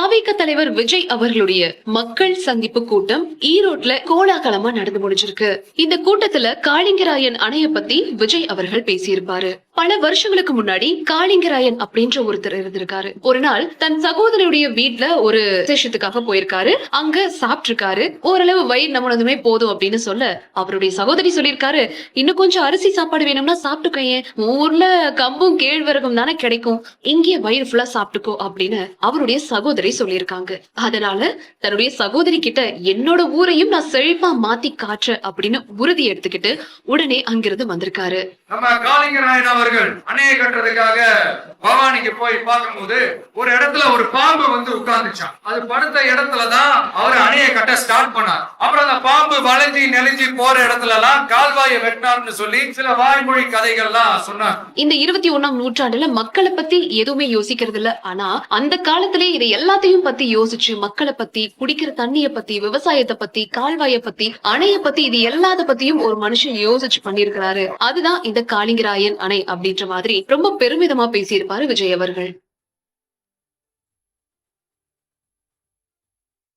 தாவிக தலைவர் விஜய் அவர்களுடைய மக்கள் சந்திப்பு கூட்டம் ஈரோட்ல கோலாகலமா நடந்து முடிஞ்சிருக்கு. இந்த கூட்டத்துல காளிங்கராயன் அணைய பத்தி விஜய் அவர்கள் பேசியிருப்பாரு. பல வருஷங்களுக்கு முன்னாடி காளிங்கராயன் அப்படின்ற ஒருத்தர் இருந்திருக்காரு. ஒரு நாள் தன் சகோதரியுடைய வீட்ல ஒரு விசேஷத்துக்காக போயிருக்காரு. அங்க சாப்பிட்டிருக்காரு. ஓரளவு வயிறு நம்மளதுமே போதும் அப்படின்னு சொல்ல அவருடைய சகோதரி சொல்லியிருக்காரு. இன்னும் கொஞ்சம் அரிசி சாப்பாடு வேணும்னா சாப்பிட்டுக்கோயேன் ஊர்ல கம்பும் கேழ்வரகும் தானே கிடைக்கும். இங்கே வயிறு ஃபுல்லா சாப்பிட்டுக்கோ அப்படின்னு அவருடைய சகோதரி சொல்லியிருக்காங்க. அதனால தன்னுடைய சகோதரி கிட்ட என்னோட ஊரையும் நான் செழிப்பா மாத்தி காட்டுறேன் அப்படின்னு உறுதி எடுத்துக்கிட்டு உடனே அங்கிருந்து வந்திருக்காரு. நம்ம காளிங்கராயன் அவர்கள் அணையை கட்டுறதுக்காக பவானிக்கு போய் பார்க்கும்போது ஒரு இடத்துல ஒரு பாம்பு வந்து உட்கார்ந்துச்சான் அது படுத்த இடத்துல தான் அவர் அணையை கட்ட ஸ்டார்ட் பண்ணார். அப்புறம் அந்த பாம்பு வளைஞ்சி நெளிஞ்சி போற இடத்துல எல்லாம் கால்வாயை வெட்டினார்னு சொல்லி சில வாய்மொழி கதைகள்லாம் சொன்னார். இந்த இருபத்தி ஒண்ணாம் நூற்றாண்டுல மக்களை பத்தி எதுவுமே யோசிக்கிறது இல்ல. ஆனா அந்த காலத்திலே இதை எல்லாத்தையும் பத்தி யோசிச்சு மக்களை பத்தி குடிக்கிற தண்ணிய பத்தி விவசாயத்தை பத்தி கால்வாய பத்தி அணைய பத்தி இது எல்லாத்த பத்தியும் ஒரு மனுஷன் யோசிச்சு பண்ணிருக்கிறாரு அதுதான் இந்த காளிங்கராயன் அணை அப்படின்ற மாதிரி ரொம்ப பெருமிதமா பேசியிருப்பாரு விஜய் அவர்கள்.